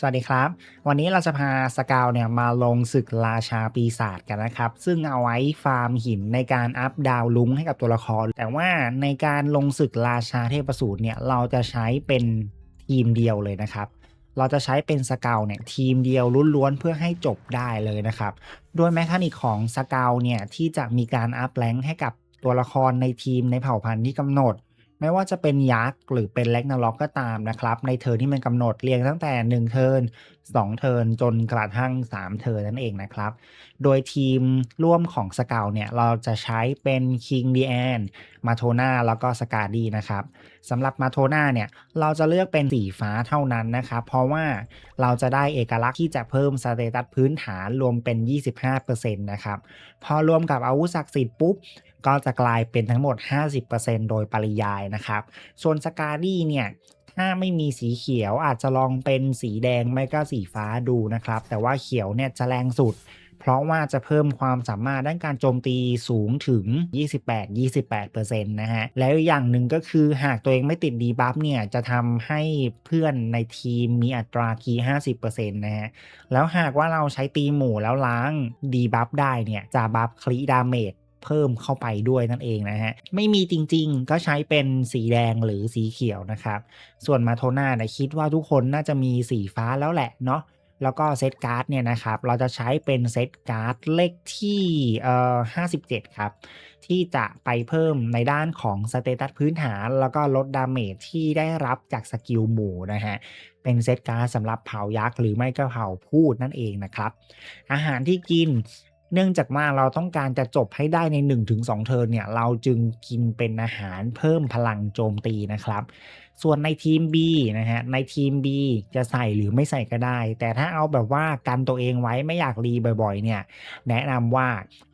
สวัสดีครับ วันนี้เราจะพาสกาวเนี่ยมาลงศึกราชาปีศาจกันนะครับ ซึ่งเอาไว้ฟาร์มหินในการอัพดาวลุงให้กับตัวละคร แต่ว่าในการลงศึกราชาเทพสูตรเนี่ยเราจะใช้เป็นทีมเดียวเลยนะครับเราจะใช้เป็นสกาวเนี่ยทีมเดียวล้วนๆเพื่อให้จบได้เลยนะครับโดยแมคานิกของสกาวเนี่ยที่จะมีการอัพแรงค์ให้กับตัวละครในทีมในเผ่าพันธุ์ที่กำหนด ไม่ว่าจะเป็นยักษ์หรือเป็นเล็กนาล็อกก็ตามนะครับ ในเทิร์นที่มันกำหนดเรียงตั้งแต่ 1 เทิร์น2 เทิร์นจนกระทั่ง 3 เทิร์นนั่นเองนะครับ โดยทีมร่วมของสเกลเนี่ย เราจะใช้เป็นคิงดีแอนมาโทนาแล้วก็สกาดีนะครับสำหรับมาโทนาเนี่ย เราจะเลือกเป็นสีฟ้าเท่านั้นนะครับ เพราะว่าเราจะได้เอกลักษณ์ที่จะเพิ่มสเตตัสพื้นฐานรวมเป็น 25%นะครับพอรวมกับอาวุธศักดิ์สิทธิ์ปุ๊บ ก็จะกลายเป็นทั้งหมด 50%โดยปริยายนะครับ ส่วนสกาดี้เนี่ยถ้าไม่มีสีเขียวอาจจะลองเป็นสีแดงไม่ก็สีฟ้าดูนะครับ แต่ว่าเขียวเนี่ยจะแรงสุด เพราะว่าจะเพิ่มความสามารถด้านการโจมตีสูงถึง 28-28%นะฮะ แล้วอย่างหนึ่งก็คือหากตัวเองไม่ติดดีบัฟเนี่ย จะทำให้เพื่อนในทีมมีอัตราคีย์50%นะฮะ แล้วหากว่าเราใช้ตีหมู่แล้วล้างดีบัฟได้เนี่ย จะบัฟคลีดาเมจ เพิ่มเข้าไปด้วยนั่นเองนะฮะ ไม่มีจริงๆ ก็ใช้เป็นสีแดงหรือสีเขียวนะครับ ส่วนมาโทน่าเนี่ยคิดว่าทุกคนน่าจะมีสีฟ้าแล้วแหละเนาะแล้วก็เซตการ์ดเนี่ยนะครับ เราจะใช้เป็นเซตการ์ดเลขที่เอ่อ57 ครับ ที่จะไปเพิ่มในด้านของสเตตัสพื้นฐาน แล้วก็ลดดาเมจที่ได้รับจากสกิลหมู่นะฮะ เป็นเซตการ์ดสำหรับเผายักษ์หรือไม่ก็เผาพูดนั่นเองนะครับ อาหารที่กิน เนื่องจากว่าเราต้องการจะจบให้ได้ใน 1-2 เทิร์นเนี่ย เราจึงกินเป็นอาหารเพิ่มพลังโจมตีนะครับ ส่วนในทีม B นะฮะ ในทีม B จะใส่หรือไม่ใส่ก็ได้ แต่ถ้าเอาแบบว่ากันตัวเองไว้ไม่อยากรีบ่อยๆ เนี่ย แนะนำว่า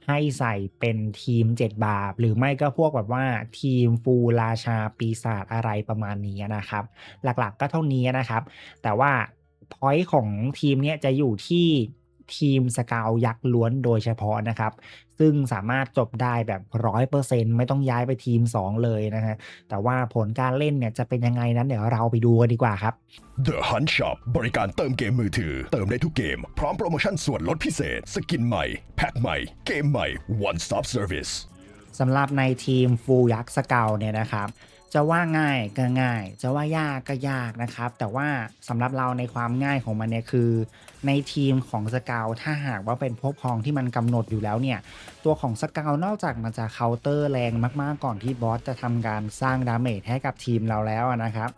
ให้ใส่เป็นทีม 7 บาป หรือไม่ก็พวกแบบว่าทีมฟูราชาปีศาจอะไรประมาณนี้นะครับ หลักๆก็เท่านี้นะครับ แต่ว่าพอยต์ของทีมเนี้ยจะอยู่ที่ ทีมสกาวยักษ์ล้วนโดยเฉพาะนะครับ ซึ่งสามารถจบได้แบบ100%ไม่ต้องย้ายไปทีม 2 เลยนะฮะ แต่ว่าผลการเล่นเนี่ยจะเป็นยังไงนั้นเดี๋ยวเราไปดูกันดีกว่าครับ The Hunt Shop บริการเติมเกมมือถือ เติมได้ทุกเกม พร้อมโปรโมชั่นส่วนลดพิเศษ สกินใหม่ แพ็คใหม่ เกมใหม่ One Stop Service สำหรับในทีมฟูยักษ์สเกลเนี่ยนะครับ จะว่าง่ายก็ง่าย จะว่ายากก็ยากนะครับ แต่ว่าสำหรับเราในความง่ายของมันเนี่ยคือ ในทีมของสเกลถ้าหากว่าเป็นพวกพองที่มันกำหนดอยู่แล้วเนี่ย ตัวของสเกลนอกจากมันจะเคาน์เตอร์แรงมากๆก่อนที่บอสจะทำการสร้างดาเมจให้กับทีมเราแล้วนะครับ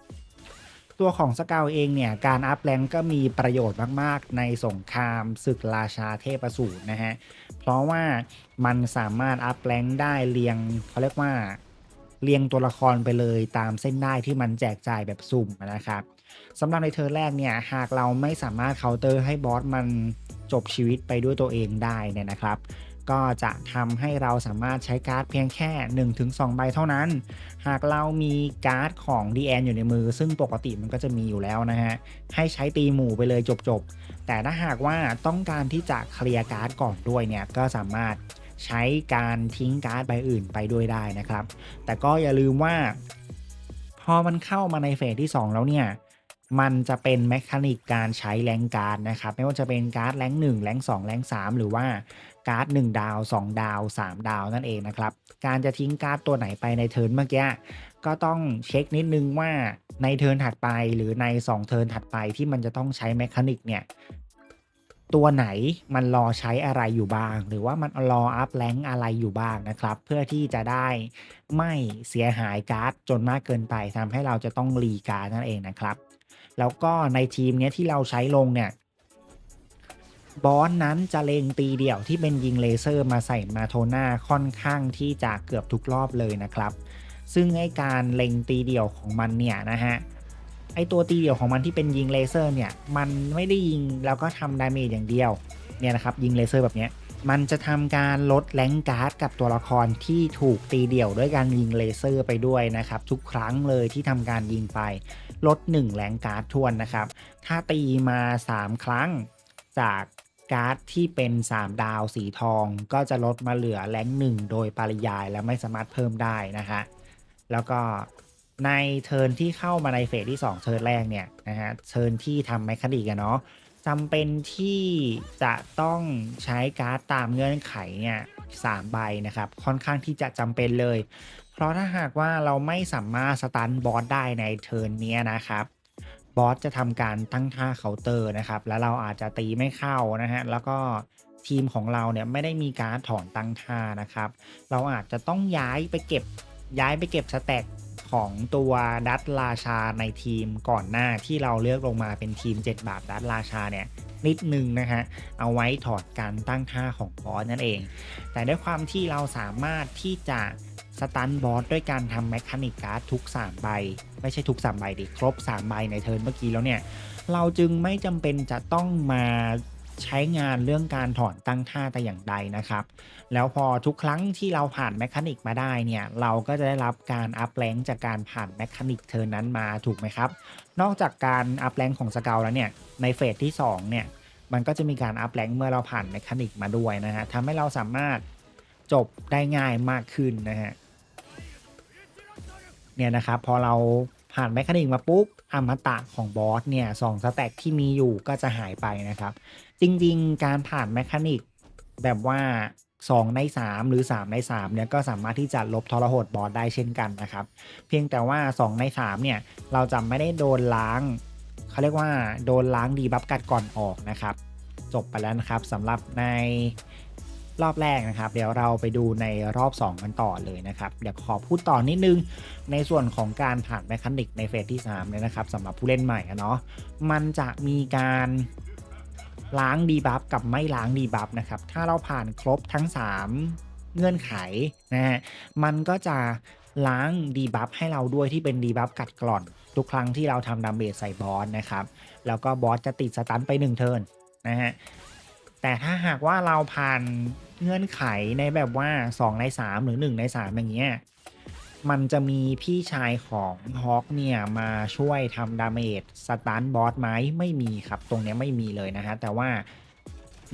ตัวของสเกลเองเนี่ยการอัพแรงก็มีประโยชน์มากๆ ในสงครามศึกราชาเทพสูตรนะฮะ เพราะว่ามันสามารถอัพแรงได้เรียงเขาเรียกว่า เรียงตัวละครไปเลยตามเส้นได้ที่มันแจกจ่ายแบบสุ่มนะครับสำหรับในเทอร์แรกเนี่ยหากเราไม่สามารถเคาน์เตอร์ให้บอสมันจบชีวิตไปด้วยตัวเองได้เนี่ยนะครับ ก็จะทำให้เราสามารถใช้การ์ดเพียงแค่ 1-2 ใบเท่านั้น หากเรามีการ์ดของ d ีแอนอยู่ในมือ ซึ่งปกติมันก็จะมีอยู่แล้วนะฮะ ให้ใช้ตีหมู่ไปเลยจบๆ แต่ถ้าหากว่าต้องการที่จะเคลียร์การ์ดก่อนด้วยเนี่ย ก็สามารถ ใช้การทิ้งการ์ดใบอื่นไปด้วยได้นะครับ แต่ก็อย่าลืมว่า พอมันเข้ามาในเฟสที่ 2 แล้วเนี่ยมันจะเป็นแมคานิกการใช้แรงการ์ดนะครับ ไม่ว่าจะเป็นการ์ดแรง1แรง2แรง3หรือว่าการ์ด1ดาว 2 ดาว 3 ดาวนั่นเองนะครับ การจะทิ้งการ์ดตัวไหนไปในเทิร์นเมื่อกี้ก็ต้องเช็คนิดนึงว่าในเทิร์นถัดไปหรือใน 2 เทิร์นถัดไปที่มันจะต้องใช้แมคานิกเนี่ย ตัวไหนมันรอใช้อะไรอยู่บ้าง หรือว่ามันรออัพแรงอะไรอยู่บ้างนะครับ เพื่อที่จะได้ไม่เสียหายการ์ดจนมากเกินไปทำให้เราจะต้องรีการ์ดนั่นเองนะครับ แล้วก็ในทีมเนี้ยที่เราใช้ลงเนี่ยบอสนั้นจะเลงตีเดี่ยวที่เป็นยิงเลเซอร์มาใส่มาโทน่าค่อนข้างที่จะเกือบทุกรอบเลยนะครับ ซึ่งไอการเล็งตีเดี่ยวของมันเนี่ยนะฮะ ไอตัวตีเดี่ยวของมันที่เป็นยิงเลเซอร์เนี่ย มันไม่ได้ยิงแล้วก็ทำดาเมจอย่างเดียว เนี่ยนะครับ ยิงเลเซอร์แบบเนี้ย มันจะทำการลดแรงการ์ดกับตัวละครที่ถูกตีเดี่ยวด้วยการยิงเลเซอร์ไปด้วยนะครับ ทุกครั้งเลยที่ทำการยิงไป ลด 1 แรงการ์ดทวนนะครับ ถ้าตีมา 3 ครั้งจากการ์ดที่เป็น 3 ดาวสีทอง ก็จะลดมาเหลือแรงหนึ่งโดยปริยายและไม่สามารถเพิ่มได้นะฮะแล้วก็ ในเทิร์นที่เข้ามาในเฟสที่ 2 เทิร์นแรกเนี่ยนะฮะเทิร์นที่ทำแมคคานิกันเนาะจำเป็นที่จะต้องใช้การ์ดตามเงื่อนไขเนี่ยสามใบนะครับ ค่อนข้างที่จะจำเป็นเลย เพราะถ้าหากว่าเราไม่สามารถสตันบอสได้ในเทิร์นเนี้ยนะครับบอสจะทำการตั้งท่าเคาน์เตอร์นะครับ แล้วเราอาจจะตีไม่เข้านะฮะแล้วก็ทีมของเราเนี่ยไม่ได้มีการถอนตั้งท่านะครับ เราอาจจะต้องย้ายไปเก็บ ย้ายไปเก็บสแต็กของตัวดัตราชาในทีมก่อนหน้าที่เราเลือกลงมาเป็นทีม 7 บาทดัตราชาเนี่ยนิดนึงนะฮะ เอาไว้ถอดการตั้งท่าของบอสนั่นเอง แต่ด้วยความที่เราสามารถที่จะสตันบอสด้วยการทำแมคคานิกการ์ดทุก 3 ใบ ไม่ใช่ทุก 3 ใบดิ ครบ 3 ใบในเทิร์นเมื่อกี้แล้วเนี่ย เราจึงไม่จำเป็นจะต้องมา ใช้งานเรื่องการถอนตั้งท่าแต่อย่างใดนะครับ แล้วพอทุกครั้งที่เราผ่านแมคานิกมาได้เนี่ยเราก็จะได้รับการอัพแรงจากการผ่านแมคานิกเทิร์นนั้นมาถูกไหมครับ นอกจากการอัพแรงของสเกลแล้วเนี่ยในเฟสที่2เนี่ยมันก็จะมีการอัพแรงเมื่อเราผ่านแมคานิกมาด้วยนะฮะทำให้เราสามารถจบได้ง่ายมากขึ้นนะฮะเนี่ยนะครับพอเราผ่านแมคคานิกมาปุ๊บอมตะของบอสเนี่ยสองสแต็กที่มีอยู่ก็จะหายไปนะครับ จริง ๆ การผ่านแมคานิกแบบว่า 2 ใน 3 หรือ 3 ใน 3 เนี่ยก็สามารถที่จะลบทรหดบอสได้เช่นกันนะครับ เพียงแต่ว่า 2 ใน 3 เนี่ย เราจะไม่ได้โดนล้างเขาเรียกว่าโดนล้างดีบัฟกัดก่อนออกนะครับ จบไปแล้วนะครับสำหรับในรอบแรกนะครับ เดี๋ยวเราไปดูในรอบ 2 กันต่อเลยนะครับ เดี๋ยวขอพูดต่อนิดนึงในส่วนของการผ่านแมคานิกในเฟสที่3เนี่ยนะครับสำหรับผู้เล่นใหม่เนาะมันจะมีการ ล้างดีบัฟกับไม่ล้างดีบัฟนะครับ ถ้าเราผ่านครบทั้ง 3 เงื่อนไขนะฮะมันก็จะล้างดีบัฟให้เราด้วยที่เป็นดีบัฟกัดกร่อน ทุกครั้งที่เราทำดาเมจใส่บอสนะครับ แล้วก็บอสจะติดสตันไป 1 เทิร์นนะฮะแต่ถ้าหากว่าเราผ่านเงื่อนไขในแบบว่า 2 ใน 3 หรือ 1 ใน 3 อย่างเงี้ย มันจะมีพี่ชายของฮอคเนี่ยมาช่วยทำดาเมจสตันบอสไหมไม่มีครับ ตรงเนี้ยไม่มีเลยนะฮะ แต่ว่า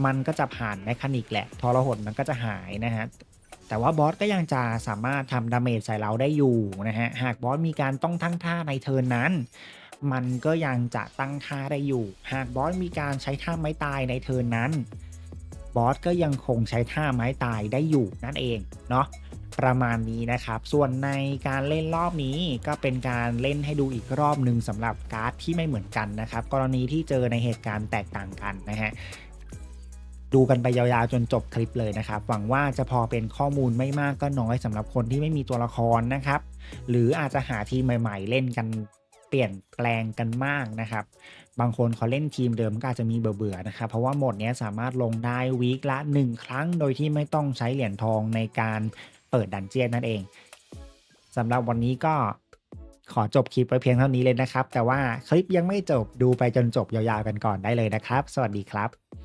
มันก็จะผ่านแมคานิกแหละ ทรหดมันก็จะหายนะฮะ แต่ว่าบอสก็ยังจะสามารถทำดาเมจใส่เราได้อยู่นะฮะ หากบอสมีการต้องทั้งท่าในเทิร์นนั้น มันก็ยังจะตั้งท่าได้อยู่ หากบอสมีการใช้ท่าไม้ตายในเทิร์นนั้น บอสก็ยังคงใช้ท่าไม้ตายได้อยู่นั่นเองเนาะ ประมาณนี้นะครับ ส่วนในการเล่นรอบนี้ก็เป็นการเล่นให้ดูอีกรอบหนึ่งสำหรับการ์ดที่ไม่เหมือนกันนะครับ กรณีที่เจอในเหตุการณ์แตกต่างกันนะฮะดูกันไปยาวๆจนจบคลิปเลยนะครับ หวังว่าจะพอเป็นข้อมูลไม่มากก็น้อยสำหรับคนที่ไม่มีตัวละครนะครับ หรืออาจจะหาทีมใหม่ ๆ เล่นกันเปลี่ยนแปลงกันมากนะครับ บางคนเขาเล่นทีมเดิมก็อาจจะมีเบื่อๆนะครับ เพราะว่าหมดนี้สามารถลงได้วีคละ 1 ครั้ง โดยที่ไม่ต้องใช้เหรียญทองในการ เปิดดันเจียนนั่นเองสำหรับวันนี้ก็ขอจบคลิปไว้เพียงเท่านี้เลยนะครับ แต่ว่าคลิปยังไม่จบดูไปจนจบยาวๆกันก่อนได้เลยนะครับ สวัสดีครับ